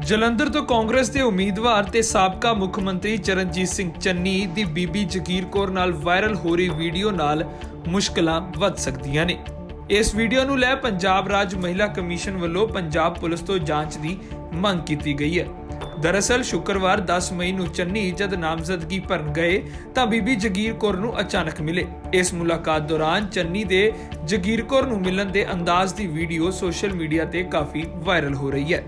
ਜਲੰਧਰ ਤੋਂ ਕਾਂਗਰਸ ਦੇ ਉਮੀਦਵਾਰ ਤੇ ਸਾਬਕਾ ਮੁੱਖ ਮੰਤਰੀ ਚਰਨਜੀਤ ਸਿੰਘ ਚੰਨੀ ਦੀ ਬੀਬੀ ਜਗੀਰ ਕੌਰ ਨਾਲ ਵਾਇਰਲ ਹੋ ਰਹੀ ਵੀਡੀਓ ਨਾਲ ਮੁਸ਼ਕਲਾਂ ਵੱਧ ਸਕਦੀਆਂ ਨੇ। ਇਸ ਵੀਡੀਓ ਨੂੰ ਲੈ ਪੰਜਾਬ ਰਾਜ ਮਹਿਲਾ ਕਮਿਸ਼ਨ ਵੱਲੋਂ ਪੰਜਾਬ ਪੁਲਿਸ ਤੋਂ ਜਾਂਚ ਦੀ ਮੰਗ ਕੀਤੀ ਗਈ ਹੈ। ਦਰਅਸਲ ਸ਼ੁੱਕਰਵਾਰ 10 ਮਈ ਨੂੰ ਚੰਨੀ ਜਦ ਨਾਮਜ਼ਦਗੀ ਭਰਨ ਗਏ ਤਾਂ ਬੀਬੀ ਜਗੀਰ ਕੌਰ ਨੂੰ ਅਚਾਨਕ ਮਿਲੇ। ਇਸ ਮੁਲਾਕਾਤ ਦੌਰਾਨ ਚੰਨੀ ਦੇ ਜਗੀਰ ਕੌਰ ਨੂੰ ਮਿਲਣ ਦੇ ਅੰਦਾਜ਼ ਦੀ ਵੀਡੀਓ ਸੋਸ਼ਲ ਮੀਡੀਆ ਤੇ ਕਾਫੀ ਵਾਇਰਲ ਹੋ ਰਹੀ ਹੈ।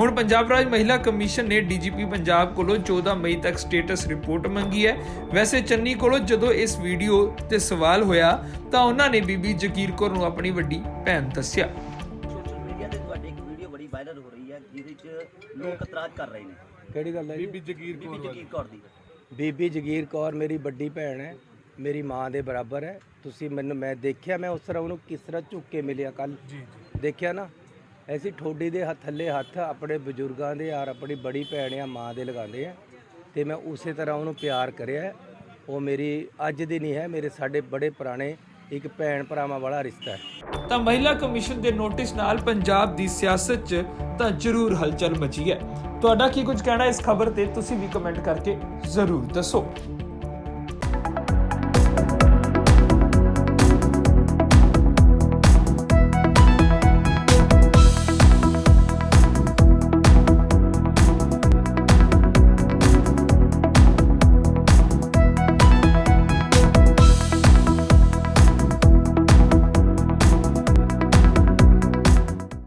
ਹੁਣ ਪੰਜਾਬ ਰਾਜ ਮਹਿਲਾ ਕਮਿਸ਼ਨ ਨੇ ਡੀਜੀਪੀ ਪੰਜਾਬ ਕੋਲੋਂ 14 ਮਈ ਤੱਕ ਸਟੇਟਸ ਰਿਪੋਰਟ ਮੰਗੀ ਹੈ। ਵੈਸੇ ਚੰਨੀ ਕੋਲੋਂ ਜਦੋਂ ਇਸ ਵੀਡੀਓ ਤੇ ਸਵਾਲ ਹੋਇਆ ਤਾਂ ਉਹਨਾਂ ਨੇ ਬੀਬੀ ਜਗੀਰ ਕੌਰ ਨੂੰ ਆਪਣੀ ਵੱਡੀ ਭੈਣ ਦੱਸਿਆ। ਵਾਇਰਲ ਹੋ ਰਹੀ ਹੈ ਜਿਹਦੇ 'ਚ ਲੋਕ ਇਤਰਾਜ਼ ਕਰ ਰਹੇ ਨੇ। ਕਿਹੜੀ ਗੱਲ ਹੈ ਜੀ? ਬੀਬੀ ਜਗੀਰ ਕੌਰ ਦੀ। ਬੀਬੀ ਜਗੀਰ ਕੌਰ ਮੇਰੀ ਵੱਡੀ ਭੈਣ ਹੈ ਮੇਰੀ ਮਾਂ ਦੇ ਬਰਾਬਰ ਹੈ। ਤੁਸੀਂ ਮੈਨੂੰ ਮੈਂ ਦੇਖਿਆ ਮੈਂ ਉਸ ਤਰ੍ਹਾਂ ਉਹਨੂੰ ਕਿਸ ਤਰ੍ਹਾਂ ਝੁੱਕ ਕੇ ਮਿਲਿਆ ਕੱਲ ਜੀ ਦੇਖਿਆ ਨਾ? ਐਸੀ ਠੋਡੀ ਦੇ ਹੱਥ ਥੱਲੇ ਹੱਥ ਆਪਣੇ ਬਜ਼ੁਰਗਾਂ ਦੇ ਔਰ ਆਪਣੀ ਬੜੀ ਭੈਣ ਆ ਮਾਂ ਦੇ ਲਗਾਉਂਦੇ ਆ। ਤੇ ਮੈਂ ਉਸੇ ਤਰ੍ਹਾਂ ਉਹਨੂੰ ਪਿਆਰ ਕਰਿਆ ਹੈ। ਉਹ ਮੇਰੀ ਅੱਜ ਦੀ ਨਹੀਂ ਹੈ ਮੇਰੇ ਸਾਡੇ ਬੜੇ ਪੁਰਾਣੇ ਇੱਕ ਭੈਣ ਭਰਾਵਾਂ ਵਾਲਾ ਰਿਸ਼ਤਾ ਹੈ। ਤਾਂ ਮਹਿਲਾ ਕਮਿਸ਼ਨ ਦੇ ਨੋਟਿਸ ਨਾਲ ਪੰਜਾਬ ਦੀ ਸਿਆਸਤ 'ਚ ਤਾਂ ਜ਼ਰੂਰ ਹਲਚਲ ਮਚੀ ਹੈ। ਤੁਹਾਡਾ ਕੀ ਕੁਝ ਕਹਿਣਾ ਇਸ ਖਬਰ ਤੇ ਤੁਸੀਂ ਵੀ ਕਮੈਂਟ ਕਰਕੇ ਜ਼ਰੂਰ ਦੱਸੋ।